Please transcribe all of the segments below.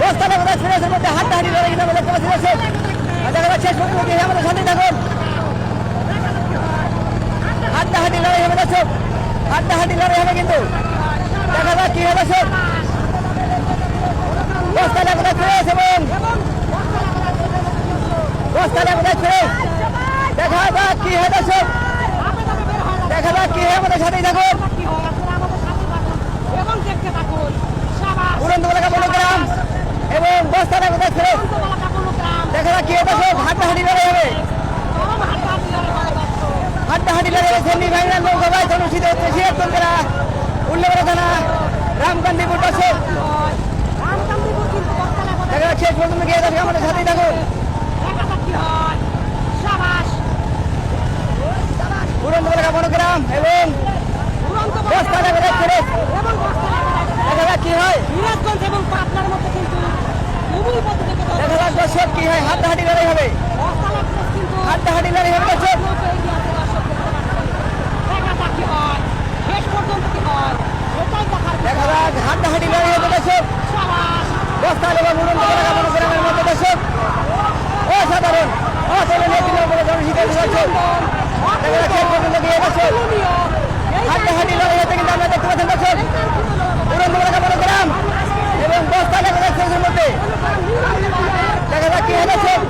বস্তালা কোথায় ফিরেছের মধ্যে হাড্ডাহাড্ডি লড়াই দেখতে পাচ্ছি দর্শক আর দেখা যাচ্ছে শেষ পর্যন্ত হয় আমাদের সাথে থাকুন। হাড্ডাহাড্ডি লড়াই হবে দর্শক হাড্ডাহাড্ডি লড়াই হবে কিন্তু দেখা যাক কি হবে দর্শক বস্তালা কোথায় ফিরেছে এবং বস্তালা কোথায় ফিরে দেখা যাক কি হয় দর্শক দেখা যাক কি হয় আমাদের সাথেই থাকুন দেখতে থাকুন উড়ন্ত বলাকা বলগ্রাম এবং বস্তালা কোথায় বলগ্রাম দেখা যাক কি হয় দর্শক হাড্ডাহাড্ডি লড়াই হবে। চরম হাড্ডাহাড্ডি লড়াই হবে। দর্শক হাড্ডাহাড্ডি লড়াই সেমি ফাইনাল নৌকাবাই অনুষ্ঠিত হচ্ছে। সিরাজগঞ্জ জেলা উল্লেখরা থানা, রামকান্দিপুর কোথায় দেখা যাক শেষ পর্যন্ত গিয়ে দর্শক আমাদের সাথেই থাকুন বলাকা বনগ্রাম এবং উড়ন্ত বস্তালা কোথায় ফিরে এবং বস্তালা কোথায় দেখা যাক কি হয় সিরাজগঞ্জ এবং পাটনার মধ্যে কিন্তু উভয় পথ থেকে দেখা যাক দর্শক কি হয়? হাড্ডাহাড্ডি লড়াই হবে। হাড্ডাহাড্ডি লড়াই হবে দর্শক। দেখা যাক, হাড্ডাহাড্ডি লড়াই হবে দর্শক এবং উড়ন্ত বলাকা বনগ্রামের মধ্যে দর্শক অসাধারণ দিনের উপরে অনুষ্ঠিত হচ্ছে দর্শক দেখা যাক শেষ পর্যন্ত গিয়ে দর্শক হাড্ডাহাড্ডি লড়াই হতে কিন্তু আমরা দেখতে পাচ্ছেন দর্শক উড়ন্ত বলাকা বনগ্রাম এবং বস্তাল এবং এক্সপ্রেসের মধ্যে দেখা যাক কি হয় দর্শক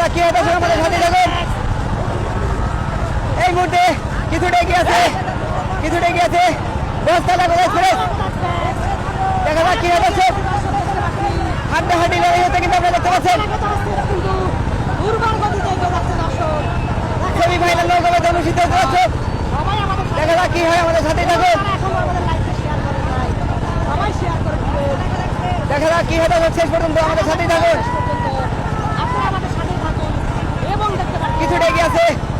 দেখা যাক কি দর্শক আমাদের সাথে থাকুন এই মুহূর্তে কিছুটা এগিয়ে আছে। কিছুটা এগিয়ে আছে। এবং এক্সপ্রেস দেখা যাক কি দর্শক হাড্ডাহাড্ডি লড়াই হতে কিন্তু আপনারা দেখতে পাচ্ছেন। সেমি ফাইনাল নৌকাবাদ অনুষ্ঠিত হচ্ছে দর্শক দেখা যাক কি হয় আমাদের সাথে থাকুন। দেখা যাক কি হয় শেষ পর্যন্ত আমাদের সাথেই থাকুন কিছুটা এগিয়ে আছে বস্তাল এবং এক্সপ্রেস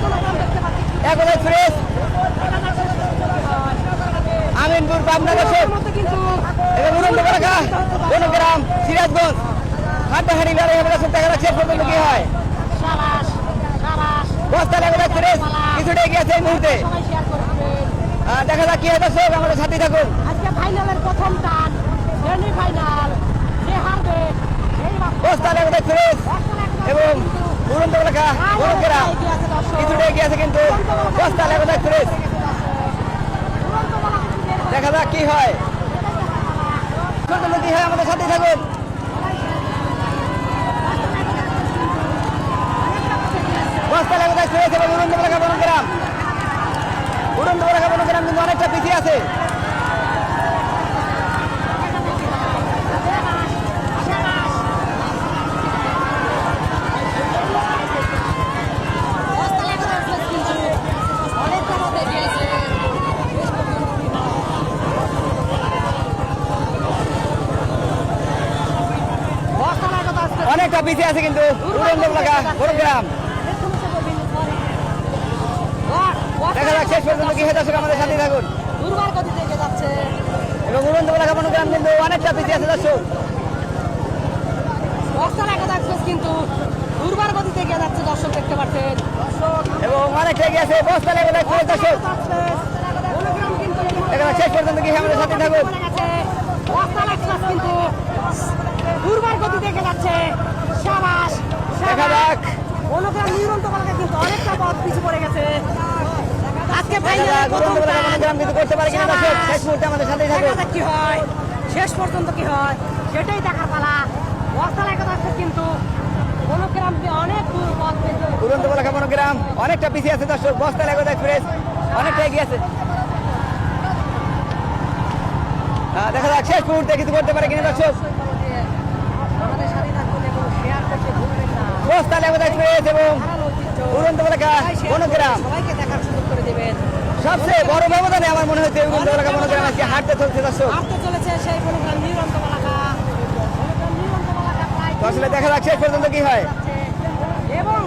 এখন এক্সপ্রেস আমিনপুর পাবনা বলাকা বনগ্রাম সিরাজগঞ্জ। হাড্ডাহাড্ডি লড়াই দেখা পর্যন্ত কি হয়? বস্তাল এবং এক্সপ্রেস কিছুটা এগিয়ে আছে এই মুহূর্তে। দেখা যাক কি হয় দর্শক আমাদের সাথেই থাকুন। আজকে ফাইনালের প্রথম টান সেমি ফাইনাল যে হারবে সেই এক্সপ্রেস এবং উড়ন্ত বলাকা বনগ্রাম কিছুটা এগিয়ে আছে কিন্তু বস্তাল এবং এক্সপ্রেস দেখা যাক কি হয়। পর্যন্ত কি হয় আমাদের সাথেই থাকুন। বস্তা লাগা এক্সপ্রেস এবং উড়ন্ত বলাকা বনগ্রাম। উড়ন্ত বলাকা বনগ্রাম কিন্তু অনেকটা পিছিয়ে আছে অনেকটা পিছিয়ে আছে কিন্তু। দেখা যাক, শেষ পর্যন্ত কি আমাদের সাথেই থাকুন এবং উড়ন্ত বনগ্রাম কিন্তু অনেকটা পিছিয়ে আছে দর্শক দুর্বার গতি থেকে যাচ্ছে দর্শক দেখতে এবং কি আমাদের সাথে কিন্তু দুর্বার যাচ্ছে। দেখা যাক। মনোগ্রাম নিরন্ত বলাকে কিন্তু অনেকটা পথ পিছু পড়ে গেছে। আজকে কিন্তু করতে পারে কিনা দর্শক শেষ মুহূর্তে আমাদের সাথেই কি হয়। শেষ পর্যন্ত কি হয়। সেটাই দেখার পালা। বস্তা লেখা যাচ্ছে কিন্তু অনেক দূর পথ পেতে উড়ন্ত বলাকা অনেকটা পিছিয়ে আছে দর্শক বস্তা লাগা এক্সপ্রেস অনেকটা এগিয়ে আছে। দেখা যাক শেষ মুহূর্তে কিছু করতে পারে কিনা দর্শক আমাদের সাথে থাকুন এবং শেয়ার করতে ভুলবেন না বস্তা লাগা এক্সপ্রেস এবং কারণ ঐতিহ্য উড়ন্ত বলাকা সবাই share করে বনগ্রাম সবাইকে দেখার সুযোগ করে দেবেন সবচেয়ে বড় ব্যবধানে আমার মনে হচ্ছে উড়ন্ত বলাকা বনগ্রাম আজকে হাঁটতে চলছে মনোগ্রাম আসলে দেখা যাক শেষ পর্যন্ত কি হয় এবং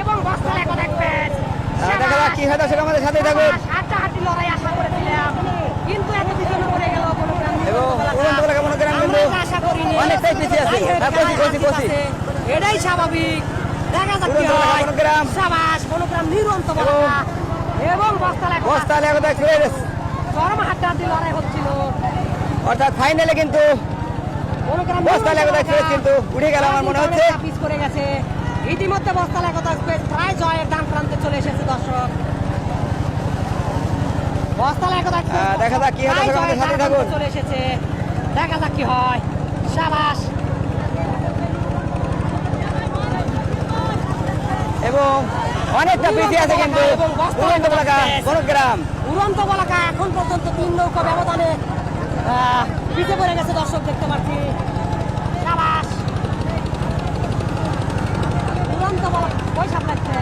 এবং দেখা যাক কি হয় দর্শক আমাদের সাথে থাকুন হাড্ডাহাড্ডি লড়াই আশা করেছিলাম কিন্তু এত পিছনে পড়ে গেল মনোগ্রাম এবং উড়ন্ত পতাকা মনোগ্রাম কিন্তু আমরা আশা করিনি অনেকটাই পিছিয়ে আছে। হ্যাঁ, হাত দিতেছে। এটাই স্বাভাবিক। দেখা যাক কি হয়। মনোগ্রাম। সাবাস মনোগ্রাম নিরন্ত এবং বস্তা। লেখা। বস্তা লেগত এক্সপ্রেস চরম হাড্ডাহাড্ডি লড়াই হচ্ছিল। অর্থাৎ ফাইনালে কিন্তু মনোগ্রাম বস্তা নিরন্ত লেগত কিন্তু উঠে গেল আমার মনে হচ্ছে। পিছ করে গেছে। ইতিমধ্যে বস্তা লেখা এক্সপ্রেস প্রায় জয়ের ডান প্রান্তে চলে এসেছে দর্শক। বস্তা লেখা এক্সপ্রেস দেখা যাক কি হয়। চলে এসেছে। দেখা যাক কি হয়। সাবাস। এবং অনেকটা পিছিয়ে আছে কিন্তু উড়ন্ত পতাকা মনোগ্রাম উড়ন্ত বলাকা এখন পর্যন্ত তিন নৌকা ব্যবধানে আহ, পিছিয়ে পড়ে গেছে দর্শক দেখতে পাচ্ছি। সাবাস। উড়ন্ত বলাকা ওই সামলাচ্ছে